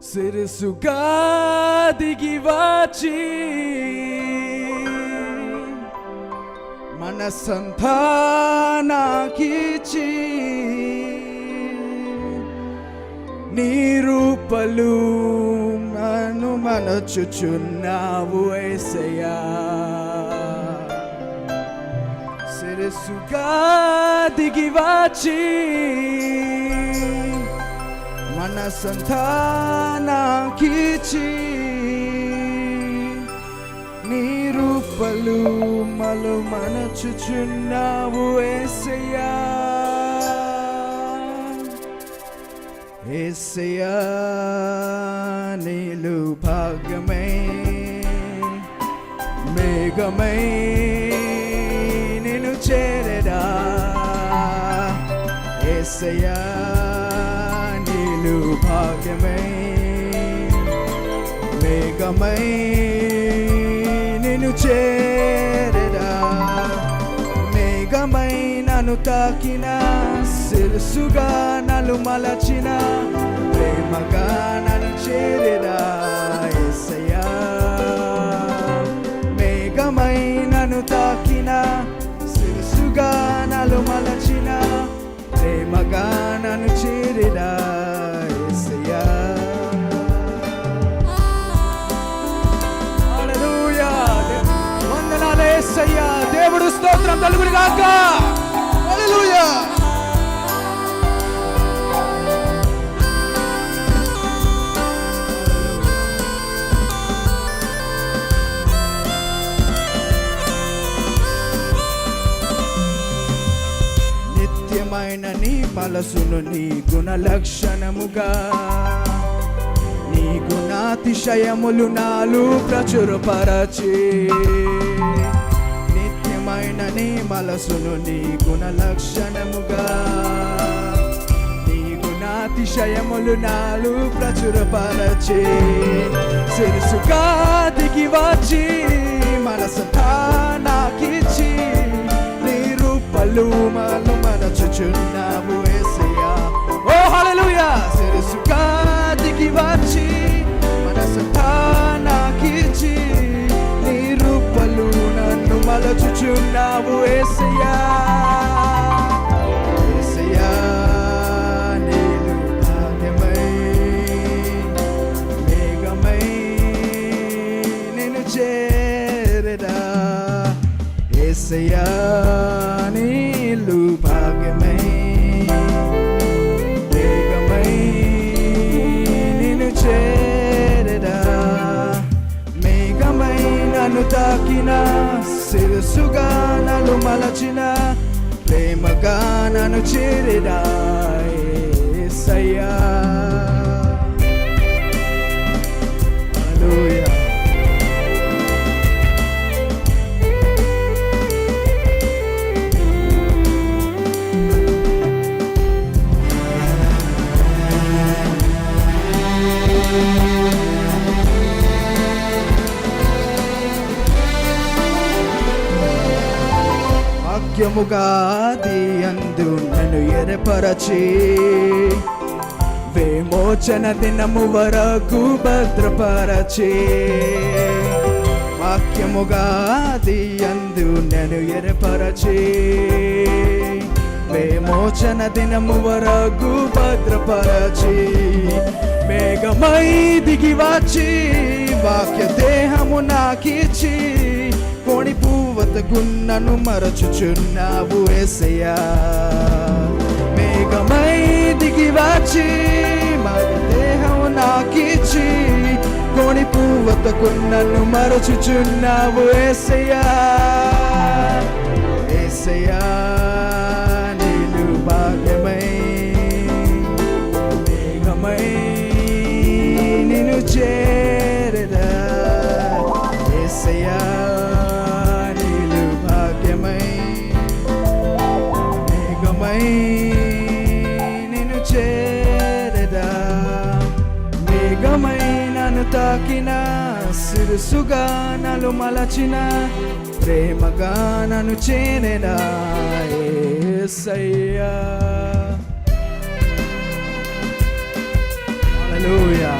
సిరుసుగా దిగి వచ్చి మనసంతానాకిచి నీ రూపలు నన్ను మనచుచున్నావు ఏసయ్యా సిరసుగా దిగి వచ్చి మన సంతానాకిచి నీ రూపలు మలు మనచుచున్నావు ఏసయ్యా. ఏసయ్యా నీలు భాగ్యమై మేఘమై నేను చేరడా ఏసయ్యా నీలు భాగ్యమై మేఘమై నేను చేరడా మేఘమై నన్ను తాకిన సిరుసుగా నన్ను మలచిన ప్రేమగా నన్ను చేరే స్తోత్రం తలుగులు గాక హల్లెలూయా. నిత్యమైన నీ మనసును నీ గుణ లక్షణముగా నీ గుణాతిశయములు నాలు ప్రచురపరచే నిత్యమైన నీ మనసును నీ గుణ లక్షణముగా నీ గుణాతిశయములు నాలు ప్రచురపరచి. సిరుసుగా దిగి వచ్చి మనసు నాకిచ్చి నీ రూపలు మాలు మనచుచున్నావు ఏసయ్యా. ఓ హలలుయా సిరుసుగా దిగి వచ్చి మనసు నాకిచ్చి నన్ను మలచుచున్నావు ఏసయ్యా. ఏసయ్యా నేను భాగ్యమై మేఘమై నేను చేరదా ఏసయ్యా నీళ్ళు భాగ్యమై మేఘమై నేను చేరదా మేఘమై నన్ను తాకిన సిరుసుగా నన్ను మలచిన ప్రేమగా నన్ను చేరదా వాక్యముగా అందు నన్ను ఎరపరచి విమోచన దినము వరకు భద్రపరచి. వాక్యముగా అందు నన్ను ఎరపరచి విమోచన దినము వరకు భద్రపరచి. మేఘమై దిగి వచ్చి వాక్య దేహము నాకిచ్చి పువ్వత మరచుచున్నావు ఎసయ్యా మేఘమై దిగి వచ్చి మగ దేహం నాకిచ్చి కోణి పువ్వత గున్నను మరచుచున్నావు ఎసయ్యా ఎసయ్యా నేను భాగ్యమై మేఘమై నిన్ను చేరదా. ఏసయ్యా. తాకిన సిరుసుగా నలు మలచిన ప్రేమగా నన్ను చేరెదా ఏసయ్యా. హల్లెలూయా.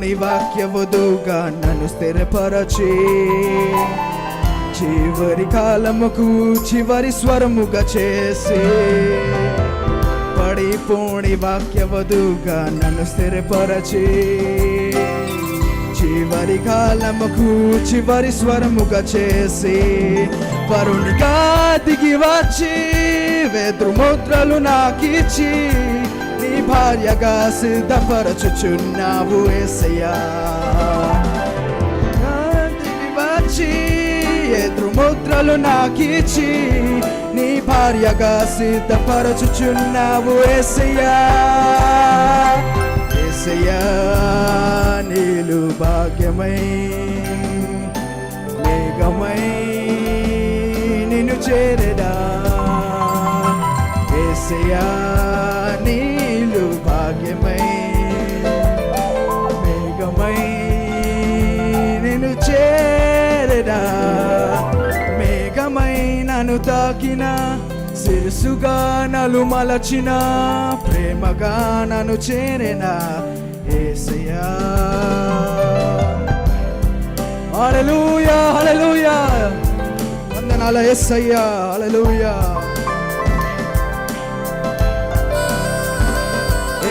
దేవుని వాక్యముదుగా నన్ను స్థిరపరచి. చివరి కాలముకు చివరి స్వరముగా చేసి. పడిపోని వాక్యవధుగా నన్ను స్థిరపరచి. చివరి కాలముకు చివరి స్వరముగా చేసి. పరుణిగా దిగి వచ్చి వేద్రుముద్రలు నాకిచ్చి భార్యగా సిద్ధపరచుచున్నావు ఏసయ్యా. వచ్చి ఎదురుముద్రలు నాకిచ్చి నీ భార్యగా సిద్ధపరచుచున్నావు ఏసయ్యా. ఏసయ్యా నీలు భాగ్యమై మేఘమై నిన్ను చేరడా ఏసయ్యా చేరడా మేఘమై నన్ను తాకిన శిరసుగా నలు మలచిన ప్రేమగా నన్ను చేరిన ఏసయ్యా. హల్లెలూయా హల్లెలూయా. వందనాల ఎస్సయ్యా హల్లెలూయా.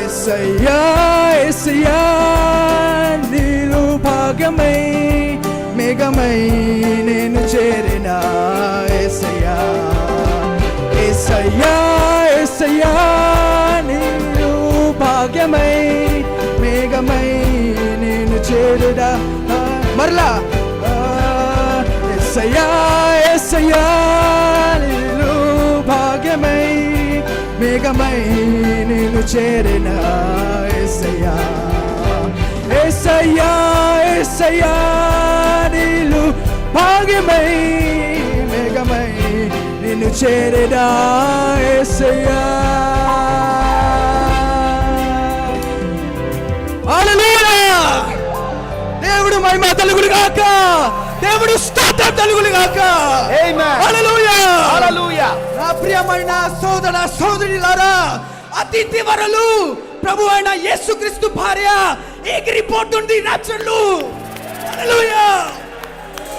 ఎస్సయ్యా ఎస్సయ్యా నీరు భాగమై మేఘమై ఏసయ్యా ఏసయ్యా నీలు భాగ్యమై మేఘమై నేను చేరుడా. మరలా. ఆ, ఏసయ్యా ఏసయ్యా భాగ్యమై మేఘమై నేను చేరిన. ఎస్సయ్యా ఎస్సయ్యా ఏసయ్యా నీలు భాగ్యమై. చేరిన ఏసయ్యా. హల్లెలూయా. దేవుడు మహిమ తలుగులు గాక. దేవుడు స్తోత్రం తలుగులు గాక. హల్లెలూయా. హల్లెలూయా. నా ప్రియమైన సోదర సోదరులారా అతిథి వరలు ప్రభు అయిన యేసుక్రీస్తు భార్య ఎగిరిపోతుంది నచ్చలు